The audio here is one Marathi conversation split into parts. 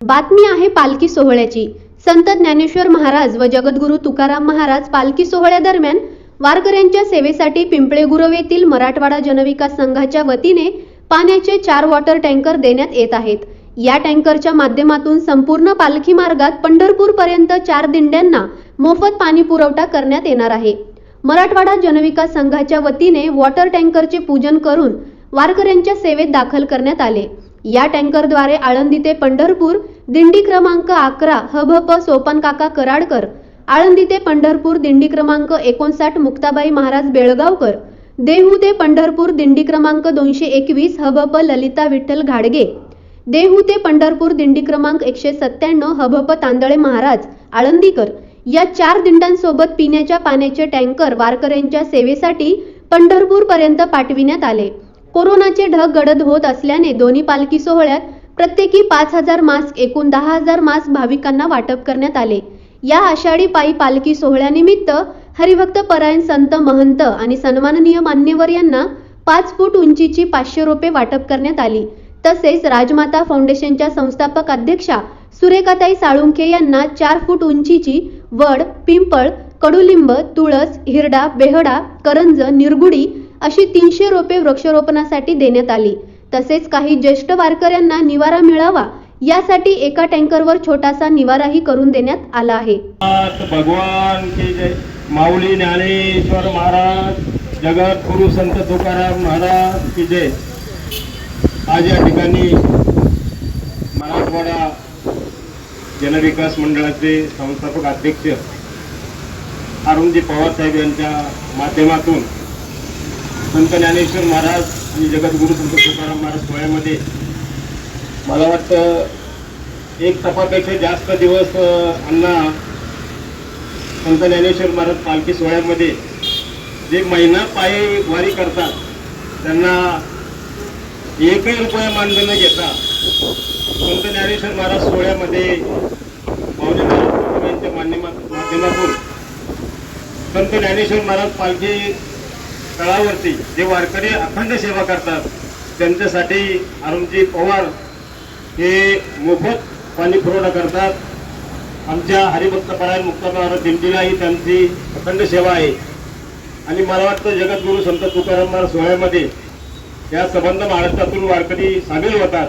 बातमी आहे पालखी सोहळ्याची. संत ज्ञानेश्वर महाराज व जगद्गुरू तुकाराम महाराज पालखी सोहळ्यादरम्यान वारकऱ्यांच्या सेवेसाठी पिंपळे गुरव येथील मराठवाडा जनविकास संघाच्या वतीने पाण्याचे चार वॉटर टँकर देण्यात येत आहेत. या टँकरच्या माध्यमातून संपूर्ण पालखी मार्गात पंढरपूर पर्यंत चार दिंड्यांना मोफत पाणी पुरवठा करण्यात येणार आहे. मराठवाडा जनविकास संघाच्या वतीने वॉटर टँकरचे पूजन करून वारकऱ्यांच्या सेवेत दाखल करण्यात आले. या टँकरद्वारे आळंदी ते पंढरपूर दिंडी क्रमांक अकरा हभप सोपन काका कराडकर आळंदी ते पंढरपूर दिंडी क्रमांक एकोणसाठ मुक्ताबाई महाराज बेळगावकर देहू ते पंढरपूर दिंडी क्रमांक दोनशे एकवीस हभप ललिता विठ्ठल घाडगे देहू ते पंढरपूर दिंडी क्रमांक एकशे सत्त्याण्णव हभप तांदळे महाराज आळंदीकर या चार दिंडांसोबत पिण्याच्या पाण्याचे टँकर वारकऱ्यांच्या सेवेसाठी पंढरपूर पर्यंत पाठविण्यात आले. कोरोनाचे ढग गडद होत असल्याने दोन्ही पालखी सोहळ्यात प्रत्येकी पाच हजार मास्क एकूण दहा हजार मास्क भाविकांना वाटप करण्यात आले. या आषाढी पायी पालखी सोहळ्यानिमित्त हरिभक्त परायण संत महंत आणि सन्माननीय मान्यवर यांना पाच फूट उंचीची पाचशे रोपे वाटप करण्यात आली. तसेच राजमाता फाउंडेशनच्या संस्थापक अध्यक्षा सुरेखाताई साळुंखे यांना चार फूट उंचीची वड पिंपळ कडुलिंब तुळस हिरडा बेहडा करंज निरगुडी अशी तीनशे रोपे वृक्षारोपणासाठी देण्यात आली. तसेच काही ज्येष्ठ वारकऱ्यांना निवारा मिळावा यासाठी एका टँकरवर छोटासा निवाराही करून देण्यात आला आहे. भगवान की जय. माऊली ज्ञानेश्वर महाराज जगत गुरु संत तुकाराम महाराज की जय. आज या ठिकाणी मराठवाडा जनविकास मंडळाचे संस्थापक अध्यक्ष अरुणजी पवार साहेब यांच्या माध्यमातून संत ज्ञानेश्वर महाराज आणि जगद्गुरु संत तुकाराम महाराज सोहळ्यामध्ये मला वाटतं एक तपापेक्षा जास्त दिवस अण्णा संत ज्ञानेश्वर महाराज पालखी सोहळ्यामध्ये जे महिना पायी वारी करतात त्यांना एकही रुपया मानधन न घेता संत ज्ञानेश्वर महाराज सोहळ्यामध्ये माऊली महाराज यांच्या माध्यमातून संत ज्ञानेश्वर महाराज पालखी तळावरती जे वारकरी अखंड सेवा करतात त्यांच्यासाठी अरुणजी पवार हे मोफत पाणी पुरवठा करतात. आमच्या हरिभक्तपरायण परायण दिंडीला ही त्यांची अखंड सेवा आहे. आणि मला वाटतं जगद्गुरू संत तुकाराम महाराज सोहळ्यामध्ये या संबंध महाराष्ट्रातून वारकरी सामील होतात.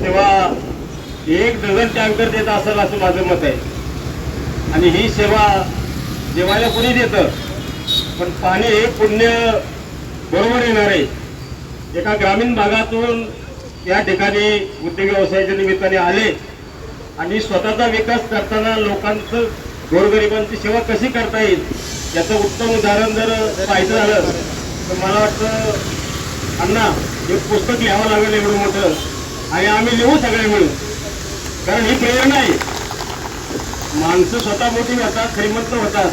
तेव्हा एक डझन टँकर देत असेल असं माझं मत आहे. आणि ही सेवा जेवायला कोणी देतं? पण पाणी हे पुण्य बरोबर येणार. आहे एका ग्रामीण भागातून या ठिकाणी उद्योग व्यवसायाच्या निमित्ताने आले आणि स्वतःचा विकास करताना लोकांचं गोरगरिबांची सेवा कशी करता येईल याचं उत्तम उदाहरण जर पाहिजे झालं तर मला वाटतं अण्णा हे पुस्तक लिहावं लागेल एवढं मोठं आणि आम्ही लिहू सगळे मिळून. कारण ही प्रेरणा आहे. माणसं स्वतः मोठी होतात श्रीमंत होतात.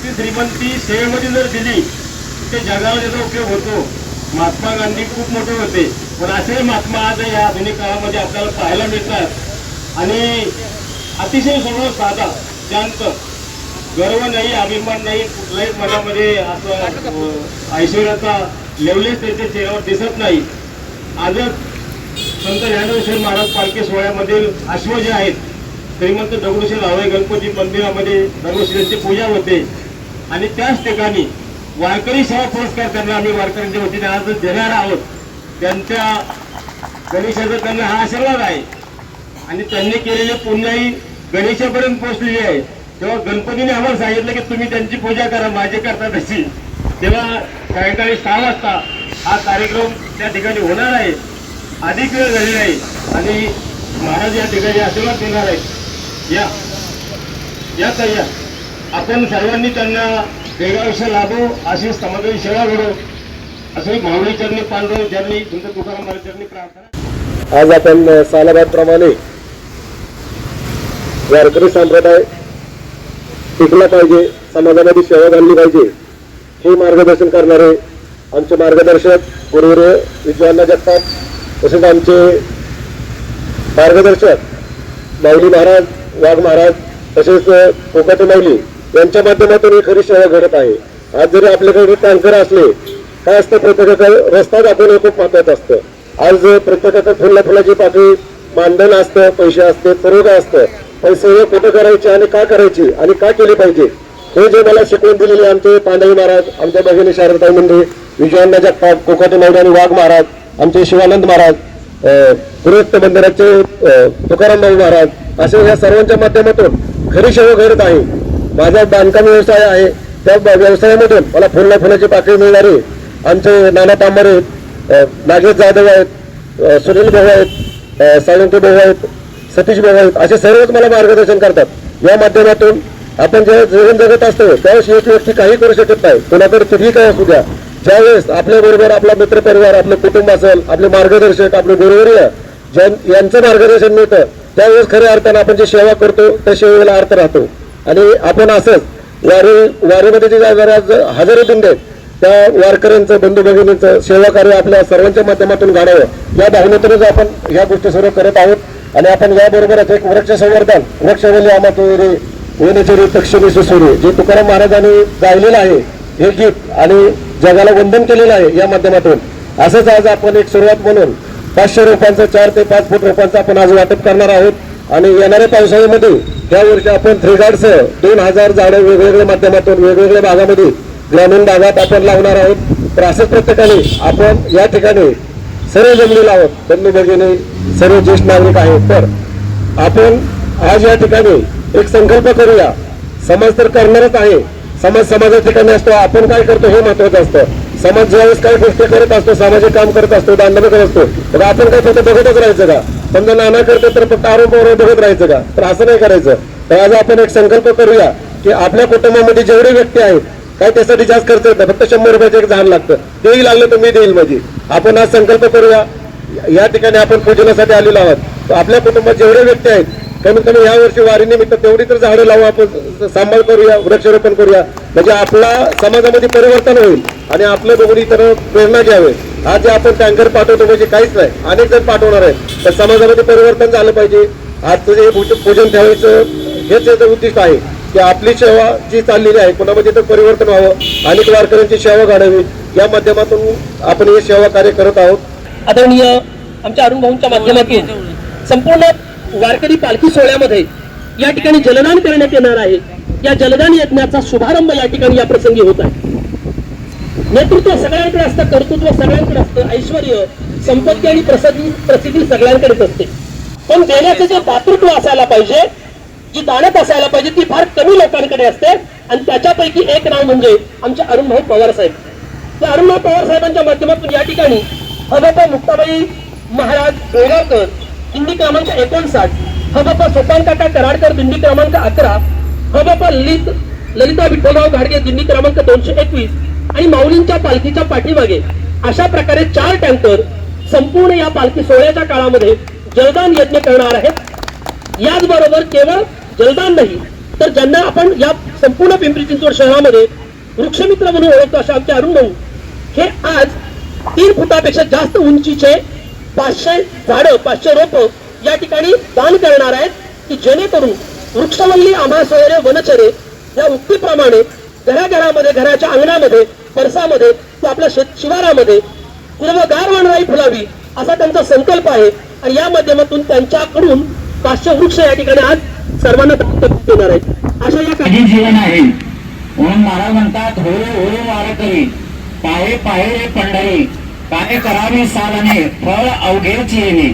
पण ती श्रीमंती सेवेमध्ये जर दिली ते जगाला त्याचा उपयोग होतो. महात्मा गांधी खूप मोठे होते. पण असे महात्मा आज या आधुनिक काळामध्ये आपल्याला पाहायला मिळतात. आणि अतिशय सर्व साधा शांत. गर्व नाही अभिमान नाही कुठल्याही मनामध्ये असं ऐश्वर्याचा लेवलेच त्यांच्या चेहऱ्यावर दिसत नाही. आजच संत ज्ञानेश्वर महाराज पालखी सोहळ्यामधील अश्व जे आहेत श्रीमंत दगडूशेठ हवाई गणपती मंदिरामध्ये दगडूशेठांची पूजा होते. आणि त्याच ठिकाणी वारकरी सेवा पुरस्कार त्यांना आम्ही वारकऱ्यांच्या वतीने आज देणार आहोत. त्यांच्या गणेशाचा त्यांना हा आशीर्वाद आहे. आणि त्यांनी केलेली पुण्याही गणेशापर्यंत पोहोचलेली आहे. तेव्हा गणपतीने आम्हाला सांगितलं की तुम्ही त्यांची पूजा करा माझी करता तशी. तेव्हा सायंकाळी सहा वाजता हा कार्यक्रम त्या ठिकाणी होणार आहे. अधिक वेळ झालेला आहे आणि महाराज या ठिकाणी आशीर्वाद देणार आहेत. या. या ताई या आपण सर्वांनी त्यांना वेगळा लाभो अशी समाजाची सेवा घडो. असं माऊली चरणी पांडव ज्यांनी तुमचं तुकाराम महाराजांनी प्रार्थना आज आपण सालाबादप्रमाणे वारकरी संप्रदाय टिकला पाहिजे समाजामध्ये सेवा घालली पाहिजे हे मार्गदर्शन करणारे आमचे मार्गदर्शक गुरुवर्य विद्वांना जगतात तसेच आमचे मार्गदर्शक माऊली महाराज वाघ महाराज तसेच कोकाटे माऊली यांच्या माध्यमातून ही खरी सेवा घडत आहे. आज जरी आपल्याकडे टँकर असले काय असतं प्रत्येकाचा रस्ता दाखवणं खूप महत्वाचं असतं. आज प्रत्येकाचं फुला फुलाची पाकळी मानधन असतं पैसे असते सर्व काय असतं. पण सेवा कुठं करायची आणि का करायची आणि का केली पाहिजे हे जे मला शिकवून दिलेले आमचे पांडवी महाराज आमच्या भगिनी शारदाई मुंडे विजयांना जगताप कोकाटे आणि वाघ महाराज आमचे शिवानंद महाराज अं, गृहस्थ मंदिराचे तुकाराम महाराज असे या सर्वांच्या माध्यमातून खरी सेवा घडत आहे. माझा बांधकाम व्यवसाय आहे. त्या व्यवसायामधून मला फुलला फुलाची पाकळी मिळणारी. आमचे नाना तांबरे आहेत, नागेश जाधव आहेत. सुनील भाऊ आहेत. अं, भाऊ आहेत. सतीश भाऊ आहेत. असे सर्वच मला मार्गदर्शन करतात. या माध्यमातून आपण जेव्हा जीवन जगत असतो त्यावेळेस एक व्यक्ती काही करू शकत नाही. कोणाकडे किती काय असू द्या. ज्यावेळेस आपल्याबरोबर आपला मित्रपरिवार आपलं कुटुंब असेल आपले मार्गदर्शक आपले गुरुवर्य ज्यां- यांचं मार्गदर्शन मिळतं त्यावेळेस खऱ्या अर्थानं आपण जी सेवा करतो त्या सेवेला अर्थ राहतो. आणि आपण असंच वारी वारीमध्ये जे बऱ्याच हजारो दिंडे आहेत त्या वारकऱ्यांचं बंधू भगिनींचं सेवा कार्य आपल्या सर्वांच्या माध्यमातून घडावं. या भावनेतूनच आपण ह्या गोष्टी सर्व करत आहोत. आणि आपण याबरोबरच एक वृक्ष संवर्धन वृक्षवली आमातुरी वेणेचुरी तक्षणी सुरू जे तुकाराम महाराजांनी गायलेलं आहे हे गीत आणि जगाला वंदन केलेलं आहे या माध्यमातून. असंच आज आपण एक सुरुवात म्हणून पाचशे रोपांचं चार ते पाच फूट रोपांचं आपण आज वाटप करणार आहोत. आणि येणाऱ्या पावसाळ्यामध्ये या वर्षी आपण थ्रीडार्डसह दोन हजार झाडं वेगवेगळ्या माध्यमातून वेगवेगळ्या भागामध्ये ग्रामीण भागात आपण लावणार आहोत. तर असंच प्रत्येकाने आपण या ठिकाणी सर्व जमलेलो आहोत बंधू भगिनी सर्व ज्येष्ठ नागरिक आहेत. तर आपण आज या ठिकाणी एक संकल्प करूया. समाज तर करणारच आहे. समाज समाजा ठिकाणी असतो. आपण काय करतो हे महत्वाचं असतं. समाज ज्यावेळेस काही गोष्टी करत असतो सामाजिक काम करत असतो दांडा करत असतो तर आपण काय फक्त बघतच राहायचं का? समजा नाना करते तर फक्त आरोप बघत राहायचं का? तर असं नाही करायचं. तर आज आपण एक संकल्प करूया की आपल्या कुटुंबामध्ये जेवढे व्यक्ती आहेत काय त्यासाठी जास्त खर्च येत? फक्त शंभर रुपयाचं एक झाड लागतं. तेही लागलं तर मी देईल माझी. आपण आज संकल्प करूया. या ठिकाणी आपण पूजनासाठी आलेलो आहोत. तर आपल्या कुटुंबात जेवढे व्यक्ती आहेत कमीत कमी या वर्षी वारीनिमित्त तेवढी तर झाडं लावू आपण सांभाळ करूया वृक्षारोपण करूया. म्हणजे आपला समाजामध्ये परिवर्तन होईल आणि आपलं बघून इतर प्रेरणा घ्यावे. आज जे आपण टँकर पाठवतो म्हणजे काहीच नाही. अनेक जण पाठवणार आहे तर समाजामध्ये परिवर्तन झालं पाहिजे. आजचं जे पूजन ठेवायचं हेच याचं उद्दिष्ट आहे. की आपली सेवा जी चाललेली आहे कोणामध्ये तर परिवर्तन व्हावं. अनेक वारकऱ्यांची सेवा घडावी. या माध्यमातून आपण हे सेवा कार्य करत आहोत. आदरणीय आमच्या अरुण भाऊंच्या माध्यमातून संपूर्ण वारकरी पालखी सोहळ्यामध्ये या ठिकाणी जलदान करण्यात येणार आहे. या जलदान यज्ञाचा शुभारंभ या ठिकाणी या प्रसंगी होत आहे. नेतृत्व सगळ्यांकडे असतं कर्तृत्व सगळ्यांकडे असतं ऐश्वर संपत्ती आणि प्रसिद्धी प्रसिद्धी सगळ्यांकडेच असते. पण देण्याचं जे दातृत्व असायला पाहिजे जी दानत असायला पाहिजे ती फार कमी लोकांकडे असते. आणि त्याच्यापैकी एक नाव म्हणजे आमचे अरुणभाऊ पवार साहेब. त्या अरुणभाऊ पवार साहेबांच्या माध्यमातून या ठिकाणी हबपा मुक्ताबाई महाराज बेळगावकर दिंडी क्रमांक एकोणसाठ हबपा सोपान काका कराडकर दिंडी क्रमांक अकरा हबपा ललित ललिता विठ्ठलराव घाडगे दिंडी क्रमांक दोनशे एकवीस आणि माऊलींच्या पालखीच्या पाठीमागे अशा प्रकारे चार टँकर संपूर्ण या पालखी सोहळ्याच्या काळामध्ये जलदान यज्ञ करणार आहेत. याचबरोबर केवळ जलदान नाही तर ज्यांना आपण या संपूर्ण पिंपरी चिंचवड शहरामध्ये वृक्षमित्र म्हणून ओळखतो अशा आमचे अरुण भाऊ हे आज तीन फुटापेक्षा जास्त उंचीचे पाचशे झाडं पाचशे रोप या ठिकाणी दान करणार आहेत की जेणेकरून वृक्षवल्ली आम्हा सोयरे वनचरे या उक्तीप्रमाणे घराघरामध्ये घराच्या अंगणामध्ये परसामध्ये आपल्या शेत शिवारामध्ये हिरवगार वनराई फुलावी असा त्यांचा संकल्प आहे. आणि या माध्यमातून त्यांच्याकडून पाचशे वृक्ष या ठिकाणी आज सर्वांना दत्तक देणार आहेत. अशा या काही जीवन आहे? म्हणून महाराज म्हणतात होय होय वारकरी पाये पाये रे पंढरी काय करावी साधने फळ अवघेच येणे.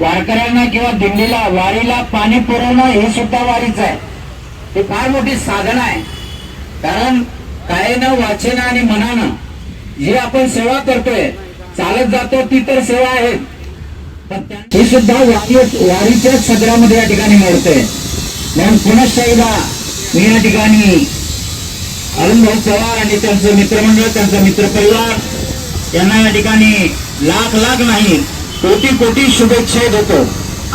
वारकऱ्यांना किंवा दिंडीला वारीला पाणी पुरवणं हे सुद्धा वारीच आहे. हे फार मोठी साधन आहे. कारण कायनं वाचेनं आणि मनानं जी आपण सेवा करतोय चालत जातो ती तर सेवा आहे. पण ही सुद्धा वारी वारीच्या सदरामध्ये या ठिकाणी मोडते म्हणून पुनश्च एकदा मी या ठिकाणी अरुणभाऊ पवार आणि त्यांचं मित्रमंडळ त्यांचा मित्रपरिवार यांना या ठिकाणी लाख लाख नाही कोटी कोटी शुभेच्छा देतो.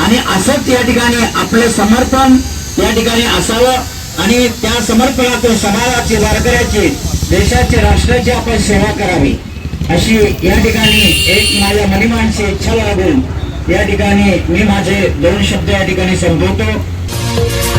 आणि असंच या ठिकाणी आपलं समर्पण या ठिकाणी असावं. आणि त्या समर्पणातून समाजाची वारकऱ्याची देशाची राष्ट्राची आपण सेवा करावी. अशी या ठिकाणी एक माझ्या मनिमानची इच्छा लागून या ठिकाणी मी माझे दोन शब्द या ठिकाणी संपवतो.